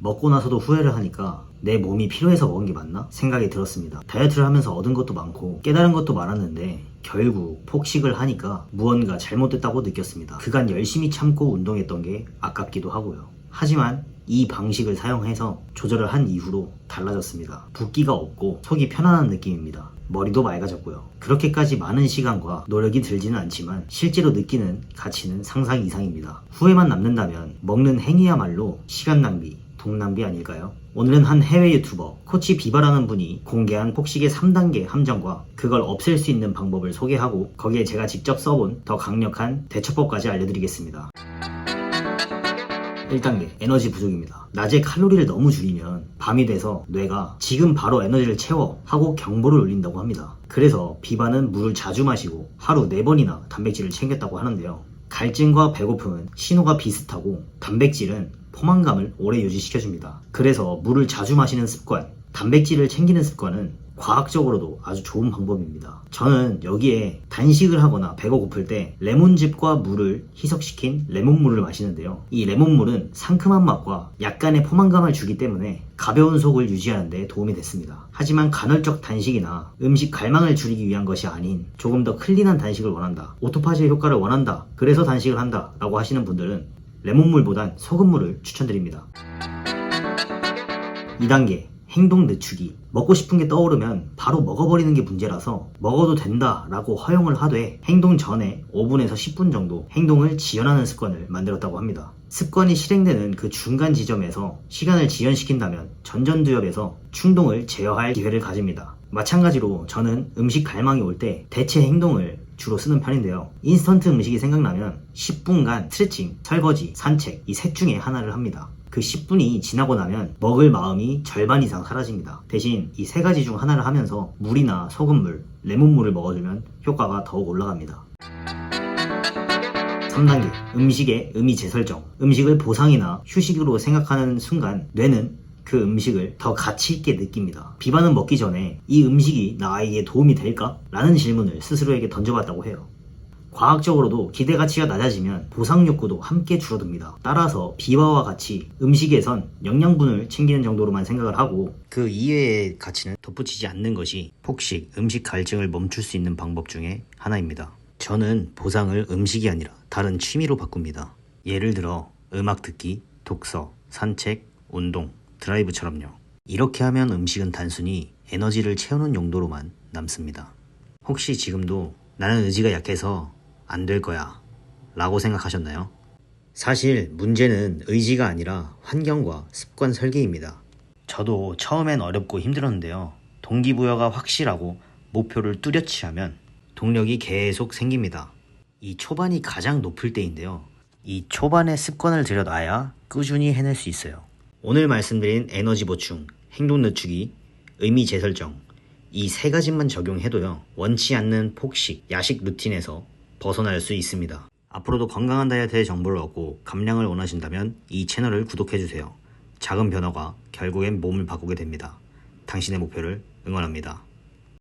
먹고 나서도 후회를 하니까 내 몸이 필요해서 먹은 게 맞나? 생각이 들었습니다. 다이어트를 하면서 얻은 것도 많고 깨달은 것도 많았는데 결국 폭식을 하니까 무언가 잘못됐다고 느꼈습니다. 그간 열심히 참고 운동했던 게 아깝기도 하고요. 하지만 이 방식을 사용해서 조절을 한 이후로 달라졌습니다. 붓기가 없고 속이 편안한 느낌입니다. 머리도 맑아졌고요. 그렇게까지 많은 시간과 노력이 들지는 않지만 실제로 느끼는 가치는 상상 이상입니다. 후회만 남는다면 먹는 행위야말로 시간 낭비, 돈 낭비 아닐까요? 오늘은 한 해외 유튜버 코치 비바라는 분이 공개한 폭식의 3단계 함정과 그걸 없앨 수 있는 방법을 소개하고 거기에 제가 직접 써본 더 강력한 대처법까지 알려드리겠습니다. 1단계 에너지 부족입니다. 낮에 칼로리를 너무 줄이면 밤이 돼서 뇌가 지금 바로 에너지를 채워 하고 경보를 울린다고 합니다. 그래서 비바는 물을 자주 마시고 하루 4번이나 단백질을 챙겼다고 하는데요. 갈증과 배고픔은 신호가 비슷하고 단백질은 포만감을 오래 유지시켜줍니다. 그래서 물을 자주 마시는 습관, 단백질을 챙기는 습관은 과학적으로도 아주 좋은 방법입니다. 저는 여기에 단식을 하거나 배가 고플 때 레몬즙과 물을 희석시킨 레몬물을 마시는데요. 이 레몬물은 상큼한 맛과 약간의 포만감을 주기 때문에 가벼운 속을 유지하는 데 도움이 됐습니다. 하지만 간헐적 단식이나 음식 갈망을 줄이기 위한 것이 아닌 조금 더 클린한 단식을 원한다. 오토파지의 효과를 원한다. 그래서 단식을 한다. 라고 하시는 분들은 레몬물보단 소금물을 추천드립니다. 2단계 행동 늦추기 먹고 싶은 게 떠오르면 바로 먹어버리는 게 문제라서 먹어도 된다 라고 허용을 하되 행동 전에 5분에서 10분 정도 행동을 지연하는 습관을 만들었다고 합니다. 습관이 실행되는 그 중간 지점에서 시간을 지연시킨다면 전전두엽에서 충동을 제어할 기회를 가집니다. 마찬가지로 저는 음식 갈망이 올 때 대체 행동을 주로 쓰는 편인데요. 인스턴트 음식이 생각나면 10분간 스트레칭, 설거지, 산책 이 셋 중에 하나를 합니다. 그 10분이 지나고 나면 먹을 마음이 절반 이상 사라집니다. 대신 이 세 가지 중 하나를 하면서 물이나 소금물, 레몬물을 먹어주면 효과가 더욱 올라갑니다. 3단계 음식의 의미 재설정 음식을 보상이나 휴식으로 생각하는 순간 뇌는 그 음식을 더 가치 있게 느낍니다. 비바는 먹기 전에 이 음식이 나에게 도움이 될까? 라는 질문을 스스로에게 던져봤다고 해요. 과학적으로도 기대 가치가 낮아지면 보상 욕구도 함께 줄어듭니다. 따라서 비와와 같이 음식에선 영양분을 챙기는 정도로만 생각을 하고 그 이외의 가치는 덧붙이지 않는 것이 폭식, 음식 갈증을 멈출 수 있는 방법 중에 하나입니다. 저는 보상을 음식이 아니라 다른 취미로 바꿉니다. 예를 들어 음악 듣기, 독서, 산책, 운동, 드라이브처럼요. 이렇게 하면 음식은 단순히 에너지를 채우는 용도로만 남습니다. 혹시 지금도 나는 의지가 약해서 안 될 거야 라고 생각하셨나요? 사실 문제는 의지가 아니라 환경과 습관 설계입니다. 저도 처음엔 어렵고 힘들었는데요. 동기부여가 확실하고 목표를 뚜렷이 하면 동력이 계속 생깁니다. 이 초반이 가장 높을 때인데요. 이 초반의 습관을 들여놔야 꾸준히 해낼 수 있어요. 오늘 말씀드린 에너지 보충, 행동 늦추기, 의미 재설정, 이 세 가지만 적용해도요, 원치 않는 폭식, 야식 루틴에서 벗어날 수 있습니다. 앞으로도 건강한 다이어트의 정보를 얻고 감량을 원하신다면 이 채널을 구독해주세요. 작은 변화가 결국엔 몸을 바꾸게 됩니다. 당신의 목표를 응원합니다.